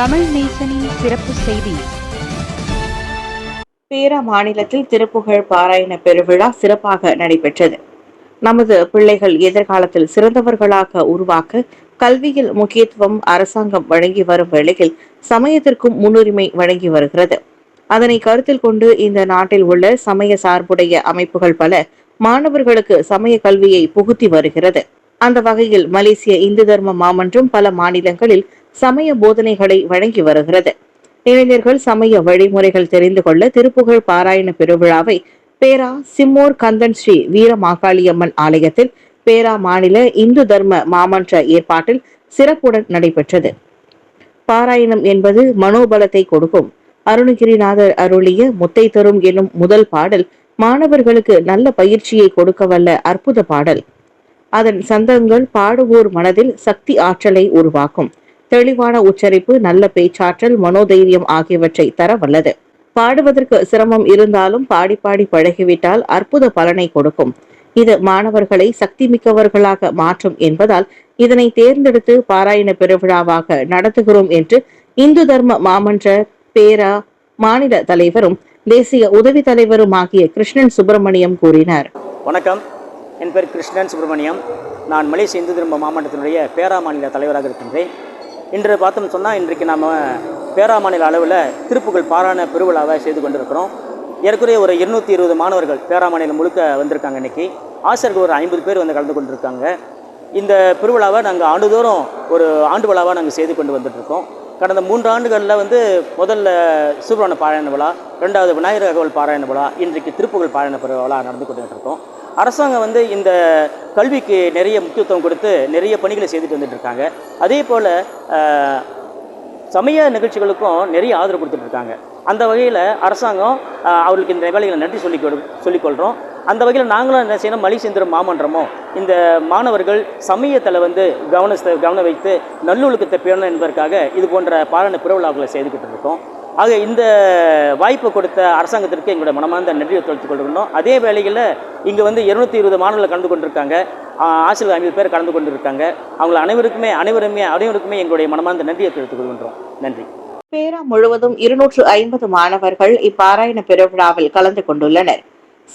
தமிழ் நேசனின் சிறப்பு செய்தி. பேர மாநிலத்தில் திருப்புகழ் பாராயண பெருவிழா சிறப்பாக நடைபெற்றது. நமது பிள்ளைகள் எதிர்காலத்தில் சிறந்தவர்களாக உருவாக்க கல்வியில் முக்கியத்துவம் அரசாங்கம் வழங்கி வரும் வேளையில் சமயத்திற்கும் முன்னுரிமை வழங்கி வருகிறது. அதனை கருத்தில் கொண்டு இந்த நாட்டில் உள்ள சமய சார்புடைய அமைப்புகள் பல மாணவர்களுக்கு சமய கல்வியை புகுத்தி வருகிறது. அந்த வகையில் மலேசிய இந்து தர்ம மாமன்றம் பல மாநிலங்களில் சமய போதனைகளை வழங்கி வருகிறது. இளைஞர்கள் சமய வழிமுறைகள் தெரிந்து கொள்ள திருப்புகழ் பாராயண பெருவிழாவை பேரா சிம்மோர் கந்தன் ஸ்ரீ வீரமாகாளியம்மன் ஆலயத்தில் பேரா மாநில இந்து தர்ம மாமன்ற ஏற்பாட்டில் சிறப்புடன் நடைபெற்றது. பாராயணம் என்பது மனோபலத்தை கொடுக்கும். அருணகிரிநாதர் அருளிய முத்தை தரும் எனும் முதல் பாடல் மாணவர்களுக்கு நல்ல பயிற்சியை கொடுக்க வல்ல அற்புத பாடல். அதன் சந்தங்கள் பாடுவோர் மனதில் சக்தி ஆற்றலை உருவாக்கும். தெளிவான உச்சரிப்பு நல்ல பேச்சாற்றல் மனோதைரியம் ஆகியவற்றை தர வல்லது. பாடுவதற்கு சிரமம் இருந்தாலும் பாடி பாடி பழகிவிட்டால் அற்புத பலனை கொடுக்கும். இது மாணவர்களை சக்தி மிக்கவர்களாக மாற்றும் என்பதால் இதனை தேர்ந்தெடுத்து பாராயண பெருவிழாவாக நடத்துகிறோம் என்று இந்து தர்ம மாமன்ற பேரா மாநில தலைவரும் தேசிய உதவி தலைவரும் ஆகிய கிருஷ்ணன் சுப்பிரமணியம் கூறினார். வணக்கம். என் பேர் கிருஷ்ணன் சுப்பிரமணியம். நான் மலேசிய இந்து தர்ம மாமன்றத்தினுடைய பேரா மாநில தலைவராக இருக்கின்றேன். இன்று பார்த்தோம்னு சொன்னால் இன்றைக்கு நாம் பேரா மாநில அளவில் திருப்புகழ் பாராண பெருவிழாவை செய்து கொண்டிருக்கிறோம். ஏற்கனவே ஒரு இருநூற்றி இருபது மாணவர்கள் பேராமாநிலம் முழுக்க வந்திருக்காங்க இன்னைக்கு. ஆசிரியர்கள் ஒரு ஐம்பது பேர் வந்து கலந்து கொண்டிருக்காங்க. இந்த பெருவிழாவை நாங்கள் ஆண்டுதோறும் ஒரு ஆண்டு விழாவாக நாங்கள் செய்து கொண்டு வந்துட்டுருக்கோம். கடந்த மூன்று ஆண்டுகளில் வந்து முதல்ல சூப்பரான பாராயண விழா ரெண்டாவது விநாயகர் அகவல் பாராயண விழா இன்றைக்கு திருப்புகழ் பாராயண பெரு விழா நடந்து கொண்டு இருக்கோம் அரசாங்கம் வந்து இந்த கல்விக்கு நிறைய முக்கியத்துவம் கொடுத்து நிறைய பணிகளை செய்துட்டு வந்துட்டு இருக்காங்க அதே போல் சமய நிகழ்ச்சிகளுக்கும் நிறைய ஆதரவு கொடுத்துட்டு இருக்காங்க அந்த வகையில் அரசாங்கம் அவர்களுக்கு இந்த வேலைகளை நன்றி சொல்லிக் சொல்லிக்கொள்கிறோம் அந்த வகையில் நாங்களும் என்ன செய்யணும் மலிசேந்திரம் மாமன்றமோ இந்த மாணவர்கள் சமயத்தில் வந்து கவன கவனம் வைத்து நல்லொழுக்கத்தை பேணணும் என்பதற்காக இது போன்ற பாலன பிறவிழாக்களை செய்துக்கிட்டு இருக்கோம். ஆக இந்த வாய்ப்பை கொடுத்த அரசாங்கத்திற்கு எங்களுடைய மனமார்ந்த நன்றியை தெரிவித்துக் கொள்கிறோம் அதே வேளையில் இங்கே வந்து இருநூத்தி இருபது மாணவர்கள் கலந்து கொண்டிருக்காங்க. ஆசிரியர் ஐம்பது பேர் கலந்து கொண்டிருக்காங்க. அவங்க அனைவருக்குமே அனைவருமே அனைவருக்குமே எங்களுடைய மனமார்ந்த நன்றியை தெரிவித்துக் கொள்கின்றோம். நன்றி. பேரா முழுவதும் இருநூற்று ஐம்பது மாணவர்கள் இப்பாராயண பெருவிழாவில் கலந்து கொண்டுள்ளனர்.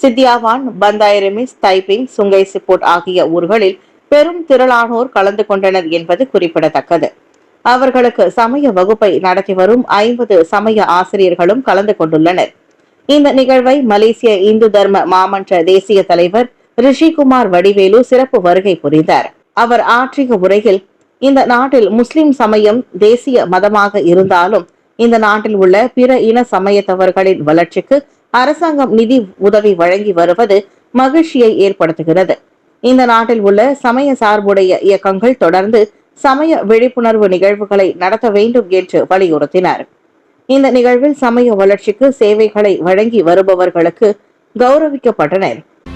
சித்தியாவான் பந்தாயிரமிஸ் தைபிங் சுங்கை சிப்போட் ஆகிய ஊர்களில் பெரும் திரளானோர் கலந்து கொண்டனர் என்பது குறிப்பிடத்தக்கது. அவர்களுக்கு சமய வகுப்பை நடத்தி வரும் ஐம்பது சமய ஆசிரியர்களும் கலந்து கொண்டுள்ளனர். இந்த நிகழ்வை மலேசிய இந்து தர்ம மாமன்ற தேசிய தலைவர் ரிஷிகுமார் வடிவேலு சிறப்பு வருகை புரிந்தார். அவர் ஆற்றிய உரையில் இந்த நாட்டில் முஸ்லிம் சமயம் தேசிய மதமாக இருந்தாலும் இந்த நாட்டில் உள்ள பிற இன சமயத்தவர்களின் வளர்ச்சிக்கு அரசாங்கம் நிதி உதவி வழங்கி வருவது மகிழ்ச்சியை ஏற்படுத்துகிறது. இந்த நாட்டில் உள்ள சமய சார்புடைய இயக்கங்கள் தொடர்ந்து சமய விழிப்புணர்வு நிகழ்வுகளை நடத்த வேண்டும் என்று வலியுறுத்தினார். இந்த நிகழ்வில் சமய வளர்ச்சிக்கு சேவைகளை வழங்கி வருபவர்களுக்கு கௌரவிக்கப்பட்டனர்.